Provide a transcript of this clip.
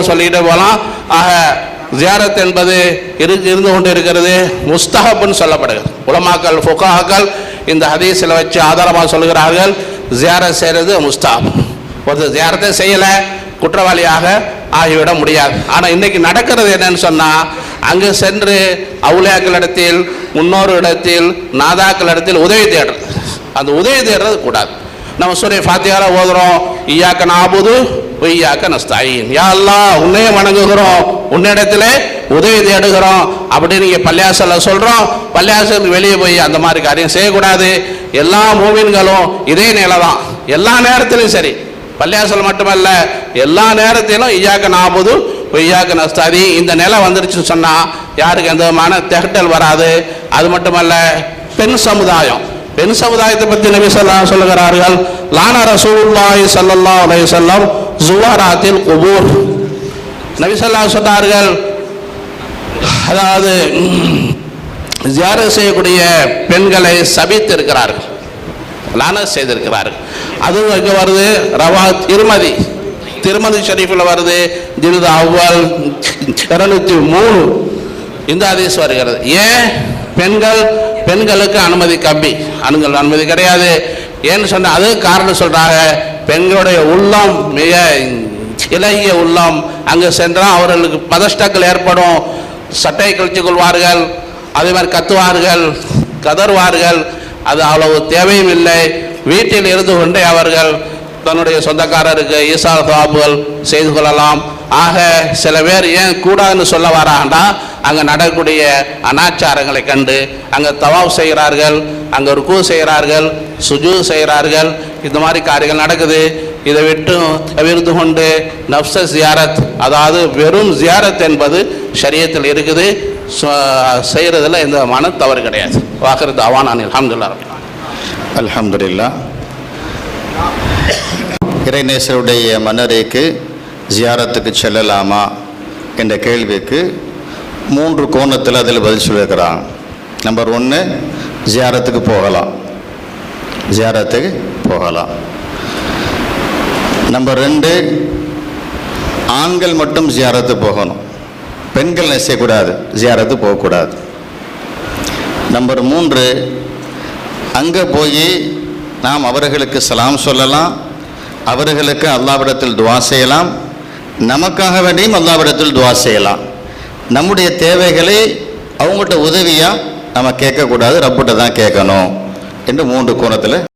போகலாம் சொல்லிக்கிட்டே போகலாம். ஆக ஜியாரத் என்பது இரு இருந்து கொண்டு இருக்கிறது முஸ்தஹப்னு சொல்லப்படுகிறது. உலமாக்கள் ஃபுகாக்கள் இந்த ஹதீஸில் வச்சு ஆதாரமாக சொல்கிறார்கள் ஜியாரத் செய்கிறது முஸ்தாப் ஒருத்தர் ஜியாரத்தை செய்யலை குற்றவாளியாக ஆகிவிட முடியாது. ஆனால் இன்னைக்கு நடக்கிறது என்னன்னு சொன்னால் அங்கு சென்று அவுளியாக்களிடத்தில் முன்னோர்களிடத்தில் நாதாக்களிடத்தில் உதவி தேடுறது. அந்த உதவி தேடுறது கூடாது. நம்ம சூரிய ஃபாத்தியார ஓதுறோம் ஈயாக்க நாபுது பொய்யாக்க நஸ்தாயின் யா அல்லா உன்னையே வணங்குகிறோம். உன்னிடத்துல உதவி தேடுகிறோம். அப்படின்னு நீங்கள் பள்ளியாசல சொல்கிறோம் பள்ளியாசலுக்கு வெளியே போய் அந்த மாதிரி காரியம் செய்யக்கூடாது. எல்லா மூவின்களும் இதே நிலை தான் எல்லா நேரத்திலும் சரி. பள்ளியாசல் மட்டுமல்ல எல்லா நேரத்திலும் ஐயாக்க நாற்பது பொய்யாக்க நஸ்தாதி இந்த நிலை வந்துருச்சுன்னு சொன்னால் யாருக்கு எந்த விதமான திகட்டல் வராது. அது மட்டுமல்ல பெண் சமுதாயம். பெண் சமுதாயத்தை பற்றி நபி சொல்லா சொல்லுகிறார்கள். லான ரசூல்லாய் சல்லல்லா அலைஹி செல்லம் ஜுவாராத்தில் குபூர். நபிசல்லா சொன்னார்கள் அதாவது ஜியார செய்யக்கூடிய பெண்களை சபித்து இருக்கிறார்கள் லானத் செய்திருக்கிறார்கள். அதுவும் இங்கே வருது? ரவா திருமதி திருமதி ஷரீஃபில் வருது. ஜில்து அவ்வால் இருநூத்தி மூணு. இந்த ஹதீஸ் வருகிறது. ஏன்? பெண்கள் பெண்களுக்கு அனுமதி கம்மி. ஆண்கள் அனுமதி கிடையாது. ஏன்னு சொன்ன அது காரணம் சொல்கிறாங்க பெண்களுடைய உள்ளம் மிக இலகிய உள்ளம். அங்கு சென்றால் அவர்களுக்கு பதஷ்டங்கள் ஏற்படும். சட்டை கழிச்சு கொள்வார்கள் அதே மாதிரி கத்துவார்கள் கதறுவார்கள். அது அவ்வளவு தேவையும் இல்லை. வீட்டில் இருந்து கொண்டே அவர்கள் தன்னுடைய சொந்தக்காரருக்கு ஈசா சவாபுகள் செய்து கொள்ளலாம். ஆக சில பேர் ஏன் கூடாதுன்னு சொல்ல வராண்டா அங்கே நடக்கக்கூடிய அனாச்சாரங்களை கண்டு அங்கே தவாப் செய்கிறார்கள் அங்கே ருக்கு செய்கிறார்கள் சுஜு செய்கிறார்கள். இந்த மாதிரி காரியங்கள் நடக்குது. இதை விட்டு தவிர்த்து கொண்டு நப்ச ஜியாரத் அதாவது வெறும் ஜியாரத் என்பது சரியத்தில் இருக்குது. செய்கிறதுல எந்த மன தவறு கிடையாது. வாக்குறது அவான் அலமதுல்லா அலமதுல்லா இறைநேசருடைய மன்னரைக்கு ஜியாரத்துக்கு செல்லலாமா என்ற கேள்விக்கு மூன்று கோணத்தில் அதில் பதில் சொல்லியிருக்கிறாங்க நம்பர் ஒன்று ஜியாரத்துக்கு போகலாம். ஜியாரத்துக்கு போகலாம். நம்பர் ரெண்டு ஆண்கள் மட்டும் ஜியாரத்து போகணும். பெண்கள் என்ன செய்யக்கூடாது? ஜியாரத்து போகக்கூடாது. நம்பர் மூன்று அங்கே போய் நாம் அவர்களுக்கு சலாம் சொல்லலாம். அவர்களுக்கு அல்லாவிடத்தில் துவா செய்யலாம். நமக்காக வேண்டியும் அல்லாவிடத்தில் துவா செய்யலாம். நம்முடைய தேவைகளை அவங்கள்ட்ட உதவியாக நம்ம கேட்கக்கூடாது ரப்பிட்ட தான் கேட்கணும். என்று மூன்று கோணத்தில்